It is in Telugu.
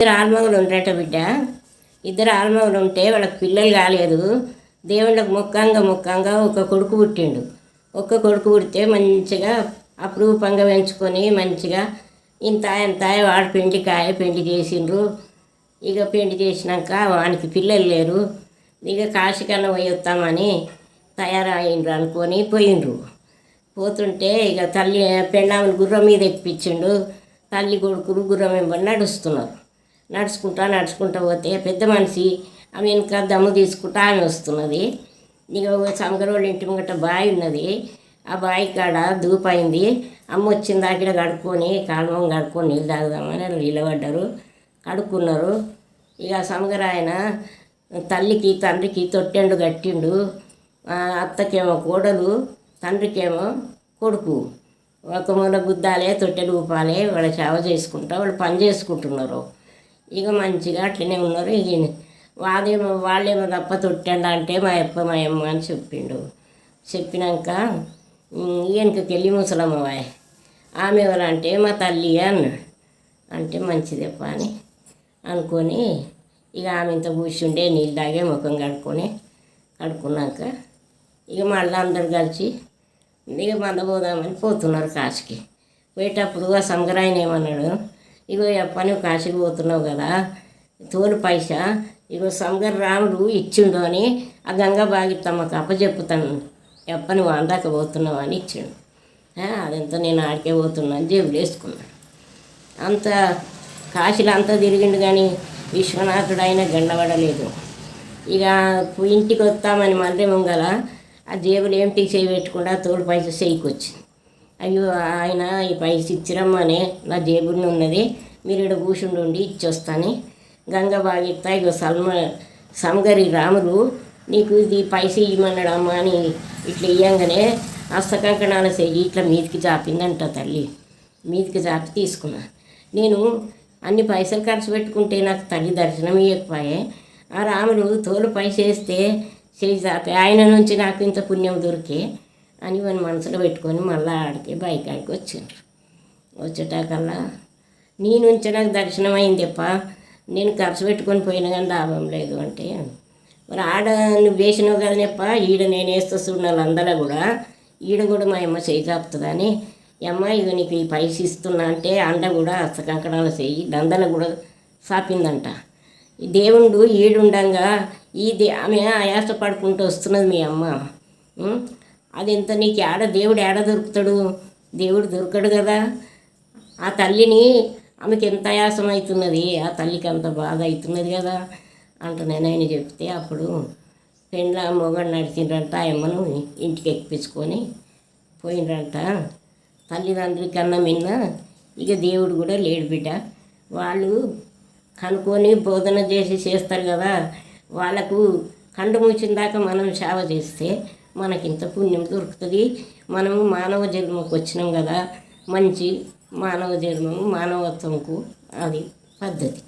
ఇద్దరు ఆల్మగలు ఉండరట బిడ్డ. ఇద్దరు ఆల్మగలు ఉంటే వాళ్ళకి పిల్లలు కాలేదు. దేవుళ్ళకు ముఖంగా ముఖంగా ఒక కొడుకు పుట్టిండు. ఒక్క కొడుకు పుడితే మంచిగా అపురూపంగా పెంచుకొని మంచిగా ఇంత ఇంత వాడు పెండి కాయ పెండి చేసిండ్రు. ఇక పెండి చేసినాక వానికి పిల్లలు లేరు. ఇక కాశీకన్నా పోయి వస్తామని తయారైండ్రు అనుకొని పోయిండ్రు. పోతుంటే ఇక తల్లి పెళ్ళామని గుర్రం మీద ఎక్కిపించిండు తల్లి కొడుకులు గుర్రం వెంబడి నడుస్తున్నారు. నడుచుకుంటా నడుచుకుంటా పోతే పెద్ద మనిషి ఆమె వెనుక దమ్ము తీసుకుంటా ఆమె వస్తున్నది. ఇక సంగరోళ్ళ ఇంటి ముంగట బావి ఉన్నది. ఆ బావి కాడ దూపైంది అమ్మ వచ్చింది అక్కడ కడుక్కొని కాలువం కడుక్కొని నీళ్ళు తాగుదామని నిలబడ్డారు. కడుక్కున్నారు. ఇక సమగరాయన తల్లికి తండ్రికి తొట్టెండు కట్టిండు. అత్తకేమో కోడలు తండ్రికేమో కొడుకు. ఒక మూల గుద్దాలే తొట్టెలు ఊపాలే వాళ్ళ సేవ చేసుకుంటా వాళ్ళు పని చేసుకుంటున్నారు. ఇక మంచిగా అట్లనే ఉన్నారు ఇక వాళ్ళేమో వాళ్ళేమో తప్ప తొట్టండి అంటే మా అప్ప మా అమ్మ అని చెప్పిండు. చెప్పినాక ఈయనకి వెళ్ళి ముసలమ్మవాయ్ ఆమె ఎవరంటే మా తల్లి అన్నాడు. అంటే మంచిదేప్ప అని అనుకొని ఇక ఆమె ఇంత కూర్చుండే నీళ్ళు తాగే ముఖం కడుక్కొని కడుక్కున్నాక ఇక మళ్ళీ అందరు కలిసి ఇక మందపోదామని పోతున్నారు కాశీకి. పోయేటప్పుడు ఆ సంగరాయన ఏమన్నాడు ఇగో ఎప్ప నువ్వు కాశీకి పోతున్నావు కదా తోలు పైసా ఇగో సంగర్ రాముడు ఇచ్చిండు అని ఆ గంగా బాగిత్తమ్మకు అప్పచెప్పుతాను ఎప్ప నువ్వు అందాక పోతున్నావు అని ఇచ్చిండు. అదంతా నేను ఆడికే పోతున్నా అని జేబులు వేసుకున్నాడు అంత కాశీలో అంతా తిరిగిండు కానీ విశ్వనాథుడు అయినా గండబడలేదు. ఇక ఇంటికి వస్తామని మళ్ళీ ముంగల ఆ జేబులు ఏమిటి చేయి పెట్టకుండా తోడు పైస చేయికొచ్చింది. అయ్యో ఆయన ఈ పైస ఇచ్చిరమ్మనే. నా జేబుని ఉన్నది. మీరు ఇక్కడ కూర్చుండి ఇచ్చొస్తాని. గంగ బాగిత్తా ఇగో సల్మ సమగరి రాముడు నీకు ఇది పైస ఇవ్వమన్నాడు అమ్మ అని ఇట్లా ఇయ్యంగానే హస్తకంకణాల చెయ్యి ఇట్లా మీదికి చాపిందంట తల్లి. మీదికి చాపి తీసుకున్నా. నేను అన్ని పైసలు ఖర్చు పెట్టుకుంటే నాకు తల్లి దర్శనం ఇవ్వకపోయే ఆ రాముడు తోలు పైస వేస్తే చేయి చాపే. ఆయన నుంచి నాకు ఇంత పుణ్యం దొరికే. అని మన మనసులో పెట్టుకొని మళ్ళీ ఆడికి బైకాడికి వచ్చిండ్రు వచ్చేటాకల్లా నేను ఉంచడానికి నాకు దర్శనం అయిందప్ప. నేను ఖర్చు పెట్టుకొని పోయినా కానీ లాభం లేదు అంటే మరి ఆడ నువ్వు వేసినావు కదనప్ప ఈడ నేను వేస్తా చూడాలి అందరూ కూడా. ఈడ కూడా మా అమ్మ చేయి కాపుతుందని అమ్మ ఇక నీకు ఈ పైస ఇస్తున్నా అంటే అండ కూడా హస్తకంకణాలు చెయ్యి దందలు కూడా సాపిందంట. ఈ దేవుడు ఈడుండంగా ఈ దే ఆమె ఆయాస పడుకుంటూ వస్తున్నది మీ అమ్మ. అది ఇంత నీకు ఆడ దేవుడు ఏడ దొరుకుతాడు? దేవుడు దొరకడు కదా. ఆ తల్లిని ఆమెకి ఎంత ఆయాసం అవుతున్నది? ఆ తల్లికి అంత బాధ అవుతున్నది కదా అంట నేను చెప్తే అప్పుడు పెండ్ల మొగడు నడిచిండ్రంట ఆ అమ్మను ఇంటికి ఎక్కించుకొని పోయిండ్రంట. తల్లిదండ్రుల కన్నా మిన్న ఇక దేవుడు కూడా లేడు బిడ్డ. వాళ్ళు కనుక్కొని బోధన చేసి చేస్తారు కదా. వాళ్ళకు కండు ముచ్చిన దాకా మనం సేవ చేస్తే మనకి ఇంత పుణ్యం దొరుకుతుంది. మనము మానవ జన్మకు వచ్చినాం కదా. మంచి మానవ జన్మము మానవత్వంకు అది పద్ధతి.